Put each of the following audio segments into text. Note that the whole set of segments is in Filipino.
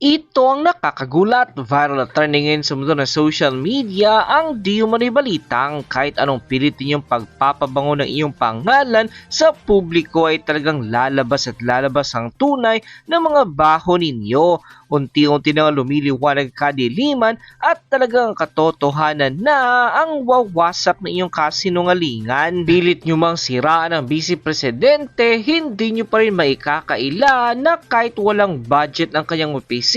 Ito ang nakakagulat, viral at trending ngayon sa mundo ng social media ang di umano'y balitang kahit anong pilit ninyong pagpapabango ng iyong pangalan sa publiko ay talagang lalabas at lalabas ang tunay ng mga baho ninyo. Unti-unti na lumiliwanag kadiliman at talagang katotohanan na ang wawasak ng iyong kasinungalingan. Pilit nyo mang siraan ang vice presidente, hindi nyo pa rin maikakaila na kahit walang budget ang kanyang opisina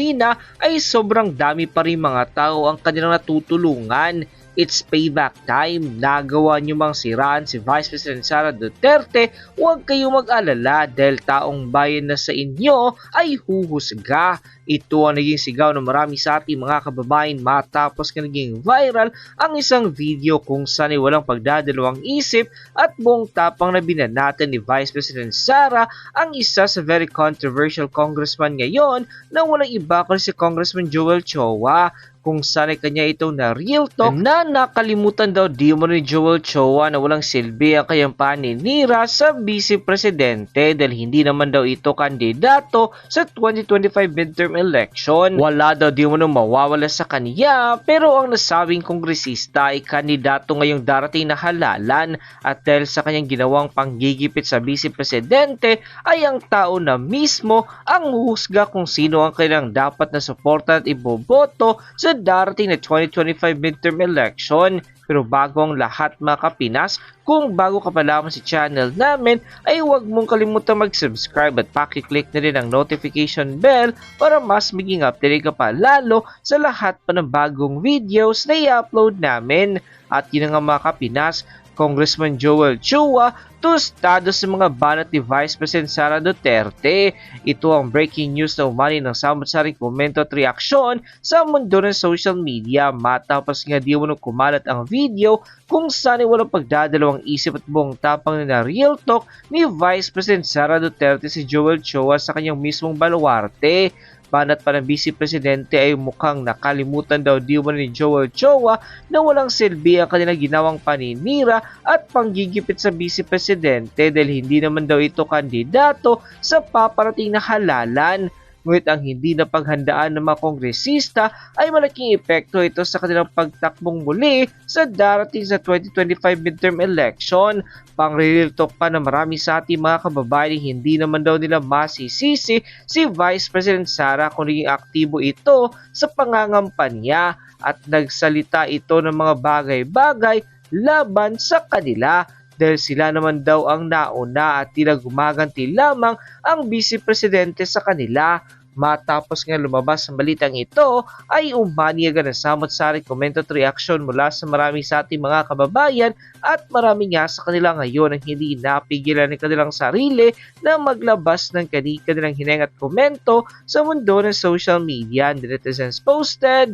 ay sobrang dami pa rin mga tao ang kanilang natutulungan. It's payback time. Nagawa nyo mang siraan si Vice President Sara Duterte, huwag kayong mag-alala dahil taong bayan na sa inyo ay huhusga. Ito ang naging sigaw ng marami sa ating mga kababayan matapos na naging viral ang isang video kung saan ay walang pagdadalawang isip at buong tapang na binanatan ni Vice President Sara ang isa sa very controversial congressman ngayon na walang iba kundi si Congressman Joel Chowa kung saan ay kanya itong na real talk na nakalimutan daw di mo ni Joel Chowa na walang silbi ang kanyang paninira sa vice presidente dahil hindi naman daw ito kandidato sa 2025 midterm election. Wala daw di mo mawawala sa kanya pero ang nasabing kongresista ay kandidato ngayong darating na halalan at dahil sa kanyang ginawang panggigipit sa vice presidente ay ang tao na mismo ang husga kung sino ang kailang dapat na suporta at iboboto sa darating na 2025 midterm election. Pero bago ang lahat mga kapinas, kung bago ka pa lamang sa channel namin, ay huwag mong kalimutan mag-subscribe at pakiclick na rin ang notification bell para mas maging update ka pa lalo sa lahat pa ng bagong videos na i-upload namin. At yun nga mga kapinas, Congressman Joel Chua tostado sa mga banat ni Vice President Sara Duterte. Ito ang breaking news na umani ng samot-saring komento at reaksyon sa mundo ng social media matapos nga di mo kumalat ang video kung saan ay walang pagdadalawang isip at buong tapang na real talk ni Vice President Sara Duterte si Joel Chua sa kanyang mismong baluarte banat pa ng Vice Presidente ay mukhang nakalimutan daw di umano ni Joel Chowa na walang silbi ang kanilang ginawang paninira at panggigipit sa Vice Presidente dahil hindi naman daw ito kandidato sa paparating na halalan. Ngunit ang hindi na paghandaan ng mga kongresista ay malaking epekto ito sa kanilang pagtakbong muli sa darating sa 2025 midterm election. Pang-real talk pa na marami sa ating mga kababayan hindi naman daw nila masisisi si Vice President Sara kung naging aktibo ito sa pangangampanya at nagsalita ito ng mga bagay-bagay laban sa kanila dahil sila naman daw ang nauna at tila gumaganti lamang ang vice presidente sa kanila. Matapos nga lumabas ang balitang ito ay umani agad ang samot-sari comment at reaction mula sa marami sa ating mga kababayan at marami nga sa kanila ngayon ang hindi napigilan ng kanilang sarili na maglabas ng kani-kanilang hineng at komento sa mundo ng social media. And netizens posted,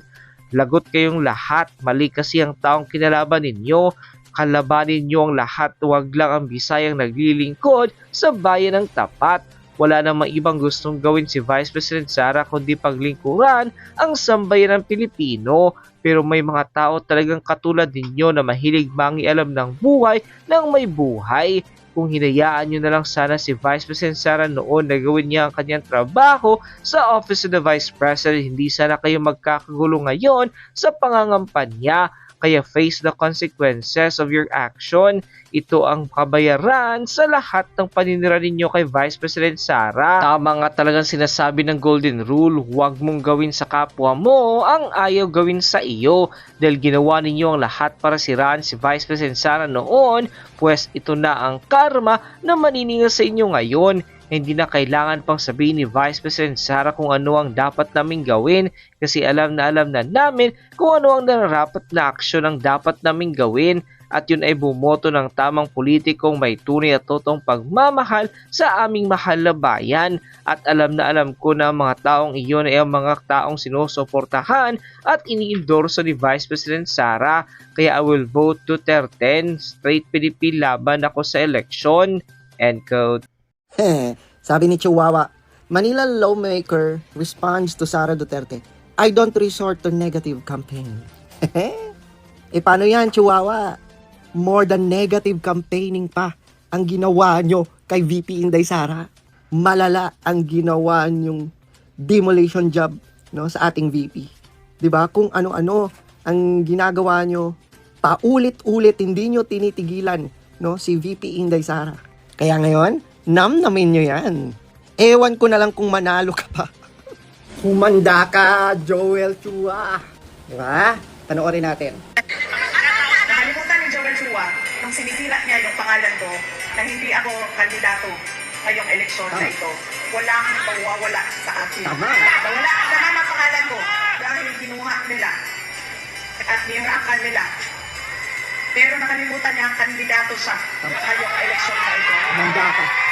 Lagot kayong lahat, mali kasi ang taong kinalaban ninyo kalabanin niyo ang lahat, huwag lang ang Bisayang naglilingkod sa bayan ng tapat. Wala namang ibang gustong gawin si Vice President Sara kundi paglingkuran ang sambayan ng Pilipino. Pero may mga tao talagang katulad ninyo na mahilig mangialam ng buhay ng may buhay. Kung hinayaan nyo na lang sana si Vice President Sara noon na gawin niya ang kanyang trabaho sa Office of the Vice President, hindi sana kayo magkakagulo ngayon sa pangangampanya kaya face the consequences of your action. Ito ang kabayaran sa lahat ng paninira ninyo kay Vice President Sara. Tama nga talagang sinasabi ng Golden Rule, huwag mong gawin sa kapwa mo ang ayaw gawin sa iyo. Dahil ginawa ninyo ang lahat para siraan si Vice President Sara noon, pues ito na ang karma na maniningil sa inyo ngayon hindi na kailangan pang sabihin ni Vice President Sara kung ano ang dapat naming gawin kasi alam na alam na namin kung ano ang nararapat na aksyon ang dapat naming gawin at yun ay bumoto ng tamang politikong may tunay at totoong pagmamahal sa aming mahal na bayan. At alam na alam ko na mga taong iyon ay ang mga taong sinusuportahan at iniendorso ni Vice President Sara. Kaya I will vote Duterte straight PDP laban ako sa eleksyon. End quote Sabi ni Chihuahua, Manila lawmaker responds to Sara Duterte. I don't resort to negative campaign. e paano yan, Chihuahua? More than negative campaigning pa ang ginawa nyo kay VP Inday Sara. Malala ang ginawa nyong demolition job no sa ating VP. 'Di ba? Kung ano-ano ang ginagawa nyo, paulit-ulit hindi nyo tinitigilan no si VP Inday Sara. Kaya ngayon, namnamin nyo yan. Ewan ko na lang kung manalo ka pa. Humanda ka, Joel Chua. Di ba? Panoorin natin. Nakalimutan ni Joel Chua nung sinisira niya yung pangalan ko na hindi ako kandidato ngayong eleksyon na ito. Wala akong mawawala sa akin. Tama. Wala tama ang pangalan ko dahil kinuha nila at nirakan nila. Pero nakalimutan niya ang kandidato siya ngayong eleksyon na ito. Humanda ka.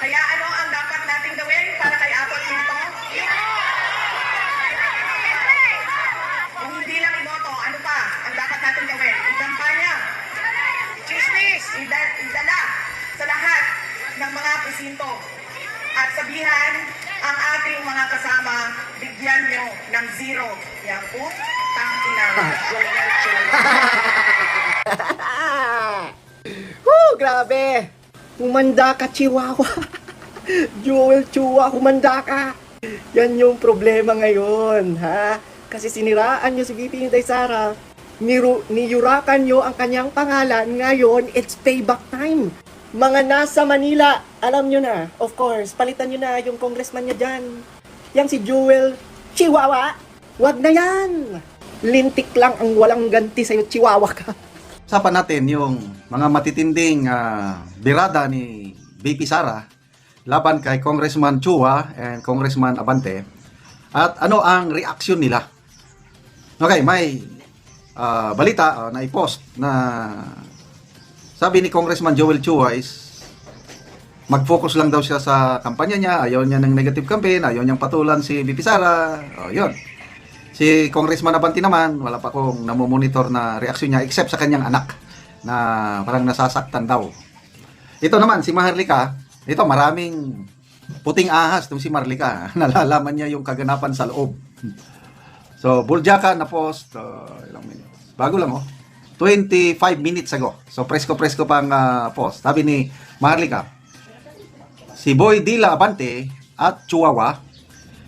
Kaya ano ang dapat nating gawin para kay Pinto? Kung hindi lang iboto, ano pa ang dapat natin gawin? Ikampanya. Chismis, ida- idala sa lahat ng mga presinto. At sabihan ang ating mga kasama, bigyan nyo ng zero. Yan po, Joel Chua. Woo, grabe. Humanda ka, Chihuahua. Joel Chua, humanda ka. Yan yung problema ngayon, ha? Kasi siniraan nyo si VP Inday Sara. Niru, niyurakan nyo ang kanyang pangalan. Ngayon, it's payback time. Mga nasa Manila, alam nyo na, of course, palitan nyo na yung congressman nyo dyan. Yang si Joel Chihuahua. Wag na yan. Lintik lang ang walang ganti sa'yo, Chihuahua ka. Usapan natin yung mga matitinding ah, birada ni BP Sara laban kay Congressman Chua and Congressman Abante at ano ang reaksyon nila. Okay, may ah, balita ah, na i-post na sabi ni Congressman Joel Chua is mag-focus lang daw siya sa kampanya niya, ayaw niya ng negative campaign, ayaw niyang patulan si BP Sara. Oh, yun. Si Congressman Abante naman, wala pa akong namomonitor na reaksyon niya except sa kanyang anak na parang nasasaktan daw. Ito naman, si Maharlika, ito maraming puting ahas itong si Marlika. Nalalaman niya yung kaganapan sa loob. So, Buljaka na post, uh, ilang minutes. Bago lang oh. 25 minutes ago. So, presko-presko pang uh, post. Sabi ni Maharlika, si Boy Dila Abante at Chihuahua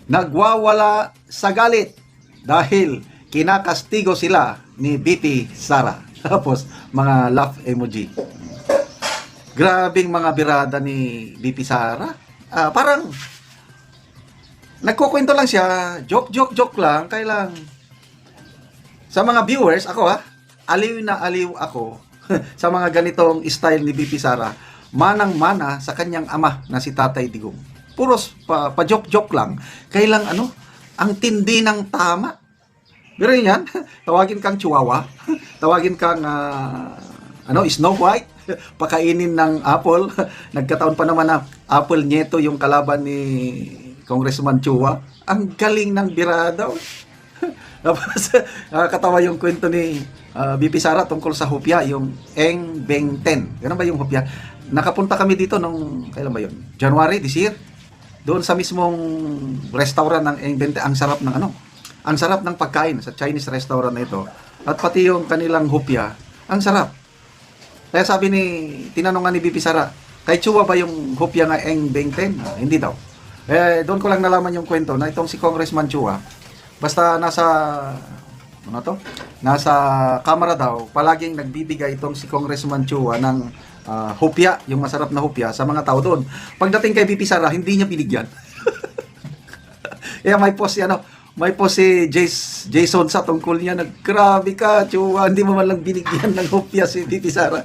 nagwawala sa galit dahil kinakastigo sila ni BP Sara. Tapos, mga laugh emoji. Grabing mga birada ni BP Sara. Ah, parang nagkukwento lang siya, joke, joke, joke lang, kailang sa mga viewers, ako ha, aliw na aliw ako sa mga ganitong style ni BP Sara, manang-mana sa kanyang ama na si Tatay Digong. Puros pa, pa joke-joke lang, kailang ano, ang tindi ng tama. Pero yan, tawagin kang chihuahua, tawagin kang ah, ano, Snow White, pakainin ng apple. Nagkataon pa naman na apple nieto yung kalaban ni Congressman Chua. Ang galing ng oh. Tapos, nakakatawa yung kwento ni ah, BP Sara tungkol sa hupya, yung Eng Beng Ten. Ganun ba yung hupya? Nakapunta kami dito nung, kailan ba yun? January this year. Doon sa mismong restaurant ng Eng Beng Ten. Ang sarap ng ano? Ang sarap ng pagkain sa Chinese restaurant na ito. At pati yung kanilang hupya, ang sarap. Kaya sabi ni, tinanong nga ni BP Sara, kay Chua ba yung hopya nga Eng Beng Ten? Ah, hindi daw. Eh, doon ko lang nalaman yung kwento na itong si Congressman Chua, basta nasa, ano to? Nasa kamera daw, palaging nagbibigay itong si Congressman Chua ng ah, hopya, yung masarap na hopya sa mga tao doon. Pagdating kay BP Sara, hindi niya binigyan. Kaya may post ano, may post si Jace, Jason sa tungkol niya, naggrabe ka, Chua, hindi mo man lang binigyan ng hopya si BP Sara.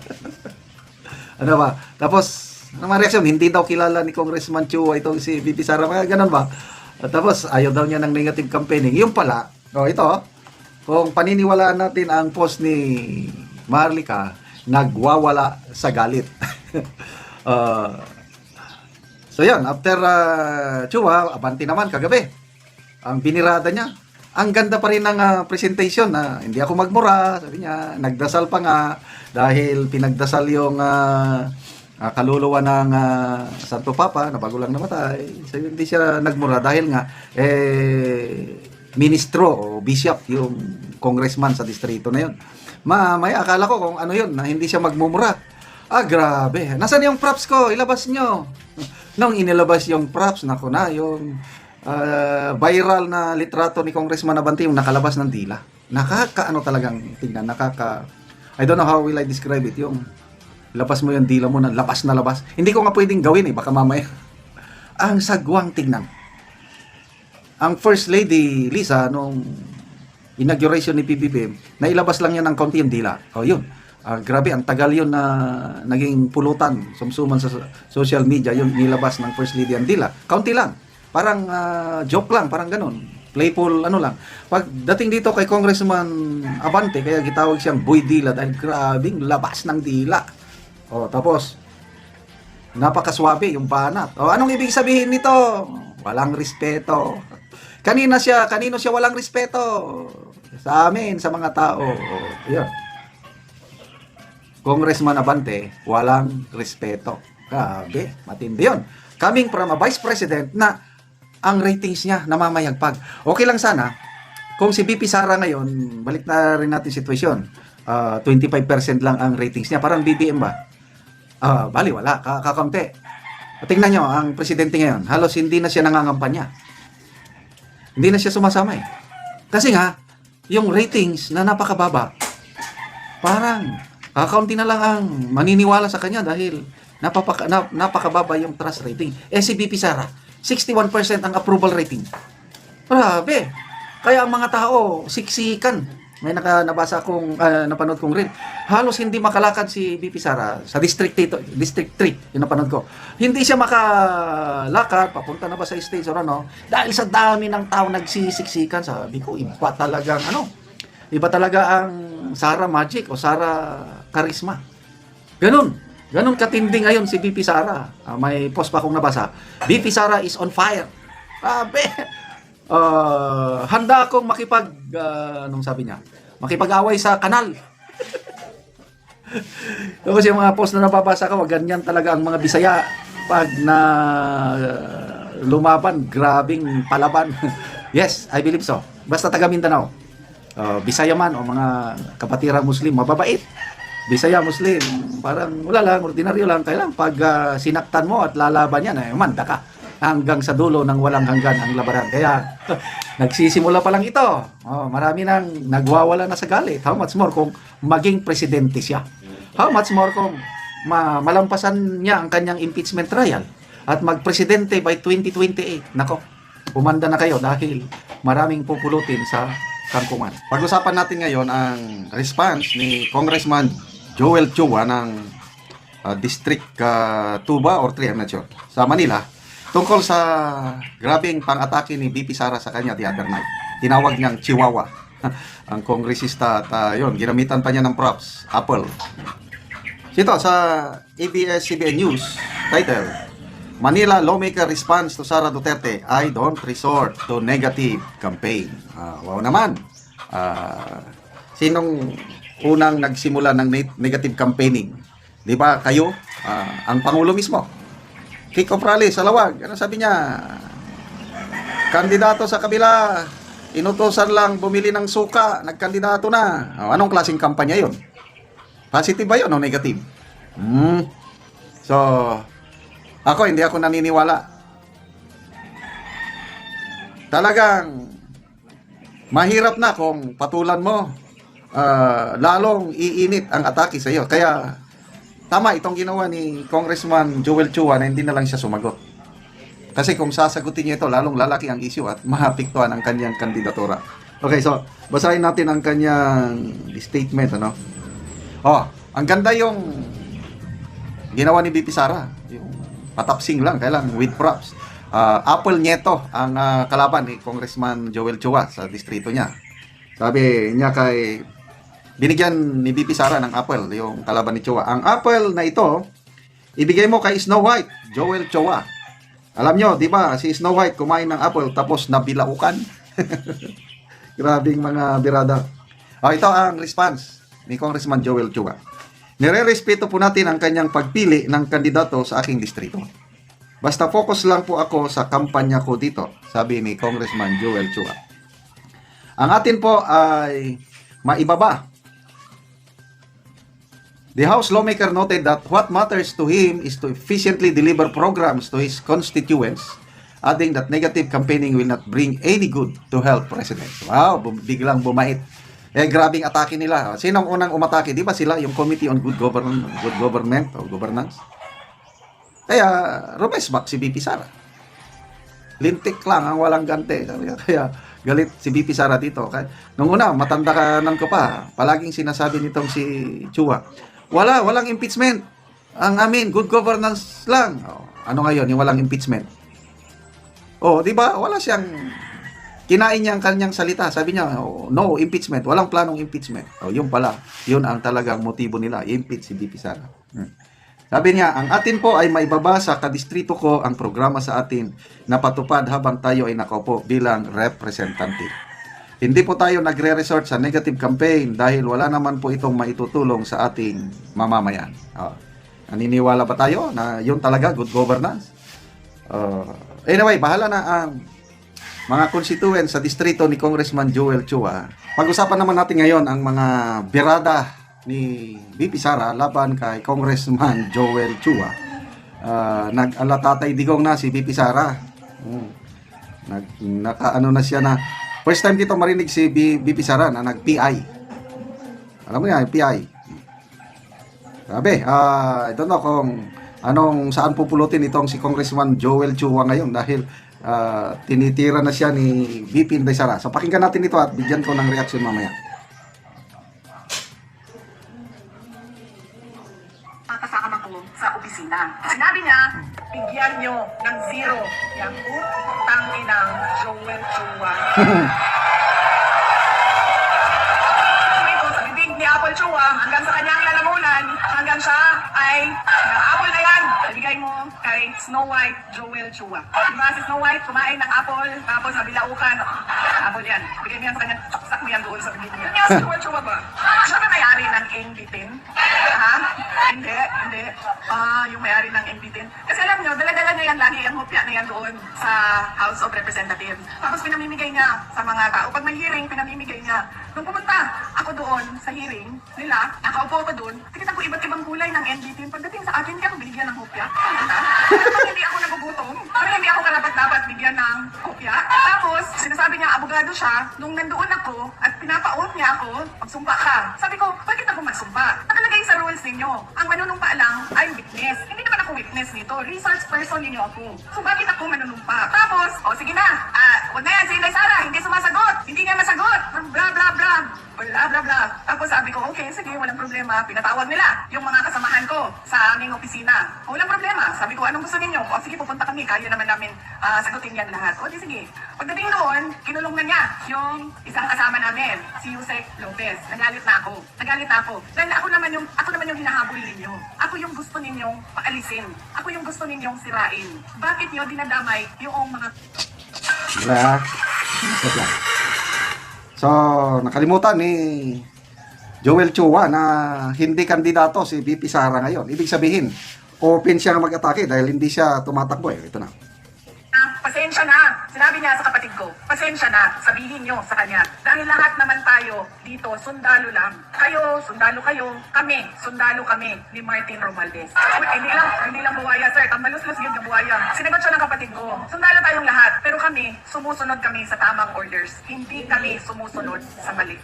ano ba? Tapos, ano mga reaksyon? Hindi daw kilala ni Congressman Chua itong si BP Sara. Mga ganun ba? At tapos, ayaw daw niya ng negative campaigning. Yung pala, oh, ito, kung paniniwalaan natin ang post ni Marlica, nagwawala sa galit. uh, so yan, after uh, Chua, abanti naman kagabi. Ang binirada niya, ang ganda pa rin ng ah, presentation na hindi ako magmura, sabi niya, nagdasal pa nga dahil pinagdasal yung ah, ah, kaluluwa ng ah, Santo Papa na bago lang namatay. So hindi siya nagmura dahil nga eh ministro o bishop yung congressman sa distrito na yun. Ma, may akala ko kung ano yun, na hindi siya magmumura. Ah, grabe. Nasaan yung props ko? Ilabas nyo. Nung inilabas yung props, nako na, yung ah, viral na litrato ni Congressman Abante yung nakalabas ng dila. Nakakaano talagang tingnan, nakaka I don't know how will I describe it, yung labas mo yung dila mo na labas na labas. Hindi ko nga pwedeng gawin eh, baka mamaya. Ang sagwang tingnan. Ang First Lady Lisa nung inauguration ni PBBM, nailabas lang yan ng konti yung dila. O yun. Ah, grabe, ang tagal yun na naging pulutan, sumsuman sa social media, yung nilabas ng First Lady ang dila. Kaunti lang. Parang ah, joke lang, parang ganun. Playful, ano lang. Pag dating dito kay Congressman Abante, kaya gitawag siyang Boy Dila dahil grabing labas ng dila. O, tapos, napakaswabe yung banat. O, anong ibig sabihin nito? Walang respeto. Kanina siya, kanino siya walang respeto? Sa amin, sa mga tao. O, yun. Congressman Abante, walang respeto. Grabe, matindi yun. Coming from a vice president na ang ratings niya namamayagpag. Okay lang sana kung si BP Sara ngayon, balik na rin natin sitwasyon. Ah, 25% lang ang ratings niya. Parang BBM ba? Ah, bali wala, ka kakaunti. Tingnan nyo, ang presidente ngayon, halos hindi na siya nangangampanya. Hindi na siya sumasama eh. Kasi nga, yung ratings na napakababa, parang kakaunti na lang ang maniniwala sa kanya dahil napapaka, nap, napakababa yung trust rating. Eh si BP Sara, 61% ang approval rating. Grabe. Kaya ang mga tao, siksikan. May naka, nabasa kong, ah, napanood kong rin. Halos hindi makalakad si BP Sara sa District 8, District 3, yung napanood ko. Hindi siya makalakad, papunta na ba sa stage or ano, dahil sa dami ng tao nagsisiksikan. Sabi ko, iba talagang ano, iba talaga ang Sara Magic o Sara Charisma. Ganun. Ganun katindi ngayon si BP Sara. Ah, may post pa akong nabasa. BP Sara is on fire. Sabi. Ah, handa akong makipag ah, anong sabi niya? Makipag-away sa kanal. Tapos yung mga post na nababasa ko, ganyan talaga ang mga Bisaya pag na ah, lumaban, grabing palaban. yes, I believe so. Basta taga Mindanao. Uh, Bisaya man o mga kapatirang Muslim, mababait. Bisaya Muslim, parang wala lang, ordinaryo lang. Kaya lang, pag ah, sinaktan mo at lalaban yan, eh, manda ka. Hanggang sa dulo ng walang hanggan ang labanan. Kaya, nagsisimula pa lang ito. Oh, marami nang nagwawala na sa galit. How much more kung maging presidente siya? How much more kung ma malampasan niya ang kanyang impeachment trial at magpresidente by 2028? Nako, umanda na kayo dahil maraming pupulutin sa kangkungan. Pag-usapan natin ngayon ang response ni Congressman Joel Chua ng uh, District uh, 2 ba or 3, I'm not sure, sa Manila tungkol sa grabing pang-atake ni BP Sara sa kanya the other night. Tinawag niyang Chihuahua. ang kongresista at uh, yun, ginamitan pa niya ng props, Apple. Ito sa ABS-CBN News, title, Manila lawmaker responds to Sara Duterte, I don't resort to negative campaign. Ah, wow naman. Ah, sinong unang nagsimula ng ne- negative campaigning? Di ba kayo? Ah, ang Pangulo mismo. Kick off rally sa Lawag. Ano sabi niya? Kandidato sa kabila, inutosan lang bumili ng suka, nagkandidato na. Ah, anong klaseng kampanya yon? Positive ba yun o negative? Hmm. So, ako, hindi ako naniniwala. Talagang mahirap na kung patulan mo. Ah, lalong iinit ang atake sa iyo. Kaya tama itong ginawa ni Congressman Joel Chua na hindi na lang siya sumagot. Kasi kung sasagutin niya ito, lalong lalaki ang issue at mahapiktuhan ang kanyang kandidatura. Okay, so basahin natin ang kanyang statement. Ano? Oh, ang ganda yung ginawa ni BP Sara. Yung patapsing lang, kailang with props. Ah, Apple Nieto ang ah, kalaban ni Congressman Joel Chua sa distrito niya. Sabi niya kay binigyan ni BP Sara ng apple, yung kalaban ni Chua. Ang apple na ito, ibigay mo kay Snow White, Joel Chua. Alam nyo, di ba, si Snow White kumain ng apple tapos nabilaukan. Grabing mga birada. Oh, ito ang response ni Congressman Joel Chua. Nire-respeto po natin ang kanyang pagpili ng kandidato sa aking distrito. Basta focus lang po ako sa kampanya ko dito, sabi ni Congressman Joel Chua. Ang atin po ay maibaba. The House lawmaker noted that what matters to him is to efficiently deliver programs to his constituents adding that negative campaigning will not bring any good to health President. Wow, biglang bumait. Eh, grabing atake nila. Sinong unang umatake? Di ba sila yung Committee on Good Government, Good Government o Governance? Kaya, rumes back si BP Sara. Lintik lang ang walang gante. Kaya, galit si BP Sara dito. Kaya, nung una, matanda ka ko pa. Palaging sinasabi nitong si Chua. Wala, walang impeachment. Ang amin, good governance lang. Oh, ano ngayon, yung walang impeachment? Oh, di ba? Wala siyang kinain niya ang kanyang salita. Sabi niya, oh, no impeachment. Walang planong impeachment. Oh, yun pala. Yun ang talagang motibo nila. Impeach si BP Sara. Hmm. Sabi niya, ang atin po ay maibaba sa kadistrito ko ang programa sa atin na patupad habang tayo ay nakaupo bilang representative. Hindi po tayo nagre-resort sa negative campaign dahil wala naman po itong maitutulong sa ating mamamayan. Oh. Naniniwala ba tayo na yun talaga good governance? Uh, anyway, bahala na ang mga constituents sa distrito ni Congressman Joel Chua. Pag-usapan naman natin ngayon ang mga birada ni BP Sara laban kay Congressman Joel Chua. Uh, nag-alatatay digong na si BP Sara. Hmm. Nag, naka, na siya na first time dito marinig si B, BP Sara na nag-PI. Alam mo yan, PI. Grabe, ah, I don't know kung anong saan pupulutin itong si Congressman Joel Chua ngayon dahil ah, tinitira na siya ni VP Inday Sara. So pakinggan natin ito at bigyan ko ng reaction mamaya. Sa opisina. Sinabi niya, bigyan nyo ng zero yung utang ng Joel Chua. Ko sa bibig ni Apple Chua, hanggang sa kanyang lalamunan, hanggang siya ay, ng apple na yan, ibigay mo kay Snow White Joel Chua. Diba si Snow White, kumain ng apple, tapos sabi laukan, apple yan, bigay mo yan sa kanya, saksak mo yan doon sa bibig niya. Yes, Joel Chua ba? Siya na may-ari ng Ingbitin? Ha? Hindi, hindi. Ah, yung may-ari ng Ingbitin. Kasi alam nyo, dala-dala niya yan lagi, yung hopya na yan doon sa House of Representatives. Tapos pinamimigay niya sa mga tao. Pag may hearing, pinamimigay niya. Nung pumunta ako doon sa hearing nila, nakaupo ako doon, tikitan ko iba't ibang kulay ng NBT. Pagdating sa akin, hindi ako binigyan ng hopya. Parang hindi ako nagugutom. Parang hindi ako karapat-dapat bigyan ng hopya. Tapos, abogado siya, nung nandoon ako at pinapaot niya ako, magsumpa ka. Sabi ko, bakit ako magsumpa? Nakalagay sa rules ninyo, ang manunumpa lang ay witness. Hindi naman ako witness nito. Research person ninyo ako. So bakit ako manunumpa? Tapos, o sige na, ah, huwag na yan, si Inday Sara, hindi sumasagot. Hindi niya masagot. Bla bla bla. Bla bla bla. Tapos sabi ko, okay, sige, walang problema. Pinatawag nila yung mga kasamahan ko sa aming opisina. O, walang problema. Sabi ko, anong gusto ninyo? O sige, pupunta kami. Kaya naman namin ah, sagutin yan lahat. O, di sige. Pagdating doon, kinulong na niya yung isang kasama namin, si Yusek Lopez. Nagalit na ako. Nagalit na ako. Dahil ako naman yung, ako naman yung hinahabol ninyo. Ako yung gusto ninyong paalisin. Ako yung gusto ninyong sirain. Bakit nyo dinadamay yung mga lang. So, nakalimutan ni Joel Chua na hindi kandidato si VP Sara ngayon. Ibig sabihin, open siya mag-atake dahil hindi siya tumatakbo eh. Ito na. Sinabi niya sa kapatid ko, pasensya na, sabihin niyo sa kanya. Dahil lahat naman tayo dito, sundalo lang. Kayo, sundalo kayo. Kami, sundalo kami ni Martin Romualdez. Uy, hindi lang, hindi lang buwaya, sir. Tambalos-los yun yung buwaya. Sinagot siya ng kapatid ko, sundalo tayong lahat. Pero kami, sumusunod kami sa tamang orders. Hindi kami sumusunod sa mali.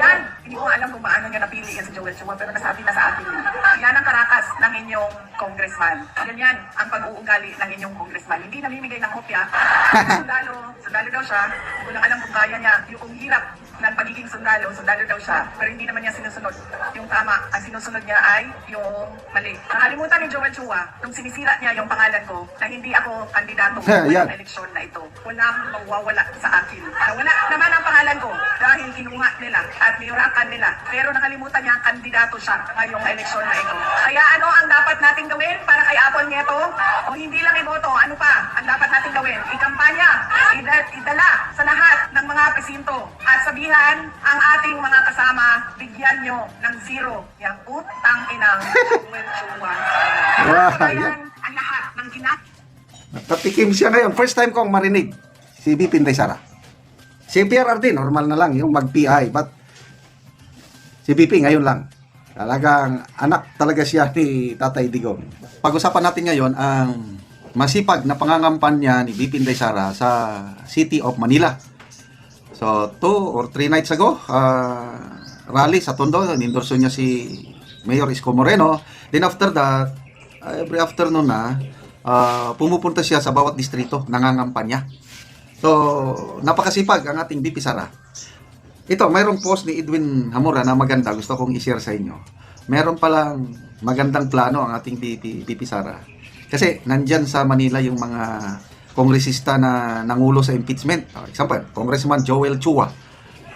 Yan, hindi ko alam kung paano niya napili yan si Joel Chua, pero nasabi na sa atin. Yan ang karakas ng inyong congressman. Ganyan ang pag-uugali ng inyong congressman. Hindi namimigay ng kopya. sundalo, sundalo daw siya. Alam kung kaya niya. Yung hirap ng pagiging sundalo, sundalo daw siya. Pero hindi naman niya sinusunod. Yung tama, ang sinusunod niya ay yung mali. Nakalimutan ni Joel Chua, nung sinisira niya yung pangalan ko, na hindi ako kandidato sa Yan. eleksyon na ito. Walang mawawala sa akin. Nawala naman ang pangalan ko dahil kinuha nila at niyurakan nila. Pero nakalimutan niya ang kandidato siya ngayong eleksyon na ito. Kaya ano ang dapat nating gawin para kay Apple Nieto? O hindi lang iboto, ano pa ang dapat nating gawin? Ikampanya, ida- idala sa lahat ng mga presinto at sabihan ang ating mga kasama, bigyan nyo ng zero yung utang inang. Wow, yan. ang lahat ng ginagawa Patikim siya ngayon. First time kong marinig si VP Inday Sara. Si PRRD, normal na lang yung mag-PI. But si VP ngayon lang. Talagang anak talaga siya ni Tatay Digong. Pag-usapan natin ngayon ang masipag na pangangampanya ni BP Inday Sara sa City of Manila. So, two or three nights ago, uh, rally sa Tondo, nindorso niya si Mayor Isko Moreno. Then after that, uh, every afternoon na, uh, pumupunta siya sa bawat distrito, nangangampanya. So, napakasipag ang ating BP Sara. Ito, mayroong post ni Edwin Hamura na maganda, gusto kong i-share sa inyo. Meron palang magandang plano ang ating BP, BP Sara. Kasi nandyan sa Manila yung mga kongresista na nangulo sa impeachment. Uh, example, Congressman Joel Chua.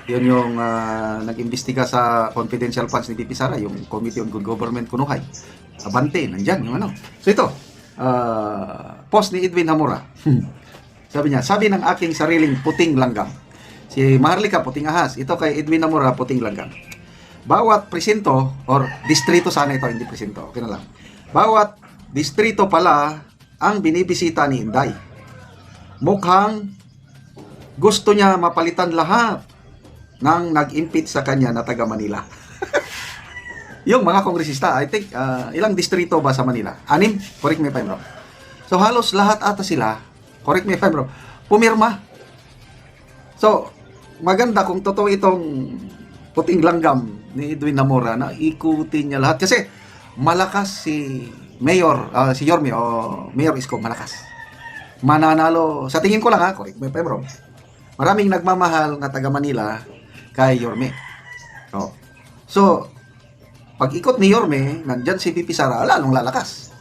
Yun yung ah, nag-imbestiga sa confidential funds ni BP Sara, yung Committee on Good Government Kunuhay. Abante, nandyan yung ano. So ito, ah, post ni Edwin Hamura. sabi niya, sabi ng aking sariling puting langgam. Si Maharlika, puting ahas. Ito kay Edwin Hamura, puting langgam. Bawat presinto, or distrito sana ito, hindi presinto, okay na lang. Bawat distrito pala ang binibisita ni Inday. Mukhang gusto niya mapalitan lahat ng nag-impeach sa kanya na taga Manila. yung mga kongresista, I think, ah, ilang distrito ba sa Manila? Anim? Correct me if I'm wrong. So, halos lahat ata sila, correct me if I'm wrong, pumirma. So, maganda kung totoo itong puting langgam ni Edwin Namora na ikutin niya lahat. Kasi, malakas si Mayor, ah, si Yorme, o Mayor Isko, malakas. Mananalo, sa tingin ko lang ha, correct me if maraming nagmamahal na taga Manila kay Yorme. Oh. So, pag ikot ni Yorme, nandyan si Pipi Sara, lalong lalakas.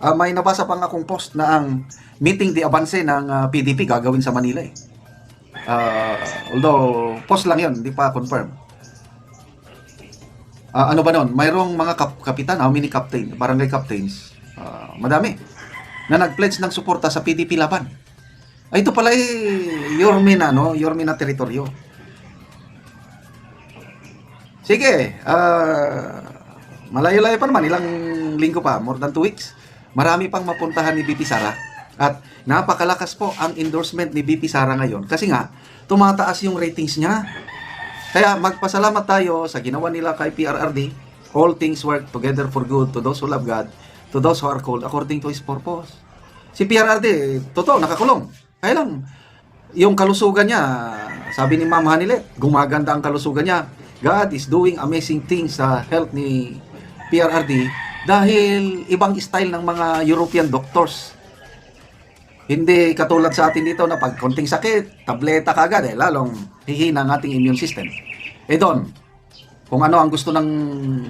Ah, may nabasa pa nga akong post na ang meeting di avanse ng ah, PDP gagawin sa Manila eh. Ah, although, post lang yun, hindi pa confirm. Ah, ano ba nun? Mayroong mga kap- kapitan, how many captain, barangay captains, ah, madami, na nag-pledge ng suporta sa PDP laban. Ay, ito pala eh, Yorme na, no? Yorme na teritoryo. Sige, ah, malayo-layo pa naman, ilang linggo pa, more than two weeks. Marami pang mapuntahan ni BP Sara. At napakalakas po ang endorsement ni BP Sara ngayon. Kasi nga, tumataas yung ratings niya. Kaya magpasalamat tayo sa ginawa nila kay PRRD. All things work together for good to those who love God, to those who are called according to His purpose. Si PRRD, totoo, nakakulong. Kaya lang, yung kalusugan niya, sabi ni Ma'am Hanilet, gumaganda ang kalusugan niya. God is doing amazing things sa health ni PRRD dahil ibang style ng mga European doctors. Hindi katulad sa atin dito na pag konting sakit, tableta kagad eh, lalong hihina ang ating immune system. Eh doon, kung ano ang gusto ng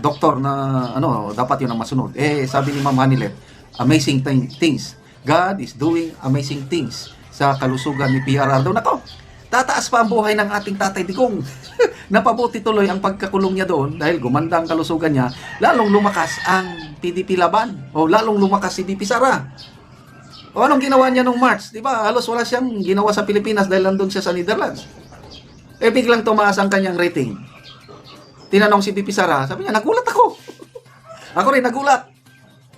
doktor na ano, dapat yun ang masunod. Eh, sabi ni Ma'am Hanilet, amazing thing- things. God is doing amazing things sa kalusugan ni PRR daw. Nako, tataas pa ang buhay ng ating tatay Digong. Napabuti tuloy ang pagkakulong niya doon dahil gumanda ang kalusugan niya, lalong lumakas ang PDP laban o lalong lumakas si BP Sara. O anong ginawa niya nung March? Di ba? Halos wala siyang ginawa sa Pilipinas dahil nandun siya sa Netherlands. Eh biglang tumaas ang kanyang rating. Tinanong si BP Sara, sabi niya, nagulat ako. ako rin nagulat.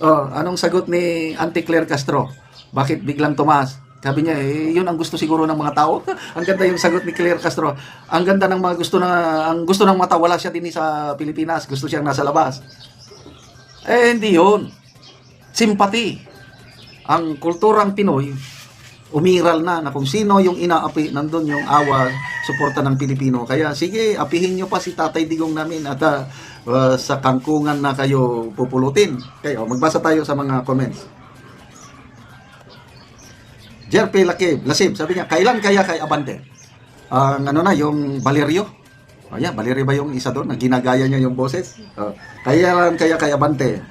Oh, anong sagot ni Auntie Claire Castro? Bakit biglang tumaas? Sabi niya, eh, yun ang gusto siguro ng mga tao. ang ganda yung sagot ni Claire Castro. Ang ganda ng mga gusto na ang gusto ng mga tao wala siya din sa Pilipinas, gusto siyang nasa labas. Eh hindi yun. Simpati. Ang kulturang Pinoy umiral na na kung sino yung inaapi, nandun yung awa, suporta ng Pilipino. Kaya sige, apihin nyo pa si Tatay Digong namin at uh, sa kangkungan na kayo pupulutin. Kayo, magbasa tayo sa mga comments. Jerpe Lakib, Lasib, sabi niya, kailan kaya kay Abante? Ang ano na, yung Valerio. O yan, Valerio ba yung isa doon? Na ginagaya niya yung boses? Uh, kailan kaya kay Abante?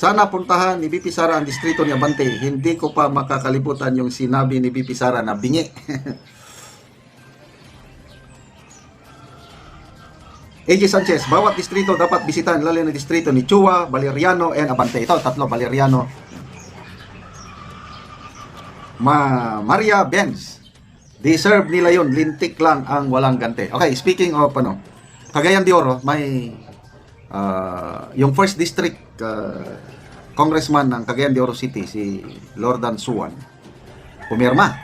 Sana puntahan ni BP Sara ang distrito ni Abante. Hindi ko pa makakalimutan yung sinabi ni BP Sara na bingi. AJ Sanchez, bawat distrito dapat bisitahan lalo na distrito ni Chua, Valeriano, and Abante. Ito, tatlo, Valeriano. Ma Maria Benz. Deserve nila yun. Lintik lang ang walang gante. Okay, speaking of ano, Cagayan de Oro, may ah, yung first district ah, congressman ng Cagayan de Oro City, si Lordan Suwan, pumirma.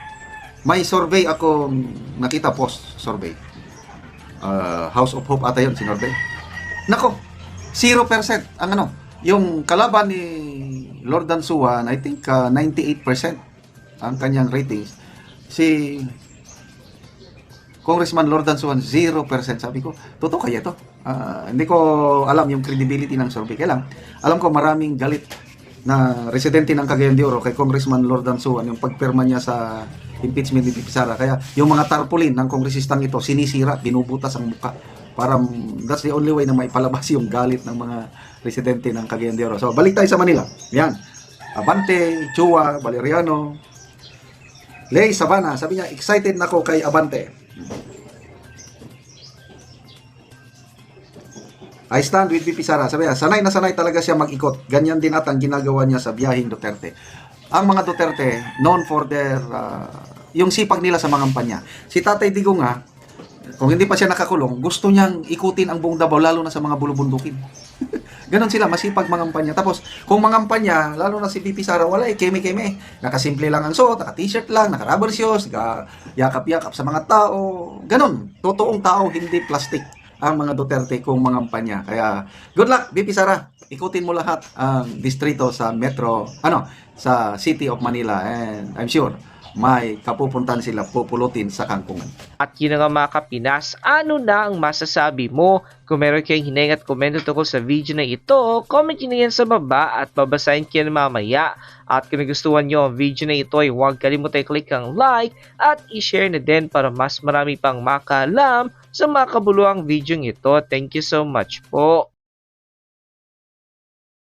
May survey ako nakita post survey. Ah, House of Hope ata yun, sinorvey. Nako, 0% ang ano, yung kalaban ni Lord Dansuan, I think uh, 98% ang kanyang ratings. Si Congressman Lord Dansuan, 0%. Sabi ko, totoo kaya to? Ah, hindi ko alam yung credibility ng survey. Kaya lang, alam ko maraming galit na residente ng Cagayan de Oro kay Congressman Lord Dansuan yung pagpirma niya sa impeachment ni Pipi Sara. Kaya yung mga tarpaulin ng kongresistang ito, sinisira, binubutas ang muka. Para that's the only way na maipalabas yung galit ng mga residente ng Cagayan de Oro. So, balik tayo sa Manila. Yan. Abante, Chua, Valeriano, Lay Sabana, sabi niya, excited na ako kay Abante. I stand with VP Sara. Sabi niya, sanay na sanay talaga siya mag-ikot. Ganyan din at ang ginagawa niya sa biyahing Duterte. Ang mga Duterte, known for their, uh, yung sipag nila sa mga kampanya. Si Tatay Digong nga, kung hindi pa siya nakakulong, gusto niyang ikutin ang buong Davao, lalo na sa mga bulubundukin. Ganon sila, masipag mangampanya. Tapos, kung mangampanya, lalo na si VP Sara, wala eh, keme-keme. Nakasimple lang ang suot, naka-t-shirt lang, naka-rubber shoes, naka-yakap-yakap sa mga tao. Ganon, totoong tao, hindi plastic ang mga Duterte kung mangampanya. Kaya, good luck, VP Sara. Ikutin mo lahat ang distrito sa metro, ano, sa City of Manila. And I'm sure, may kapupuntan sila pupulutin sa kangkungan. At yun nga mga kapinas, ano na ang masasabi mo? Kung meron kayong hinayang at komento tungkol sa video na ito, comment nyo na yan sa baba at babasahin ko yan mamaya. At kung nagustuhan nyo ang video na ito ay huwag kalimutan i-click ang like at i-share na din para mas marami pang makalam sa mga kabuluhang video ito. Thank you so much po.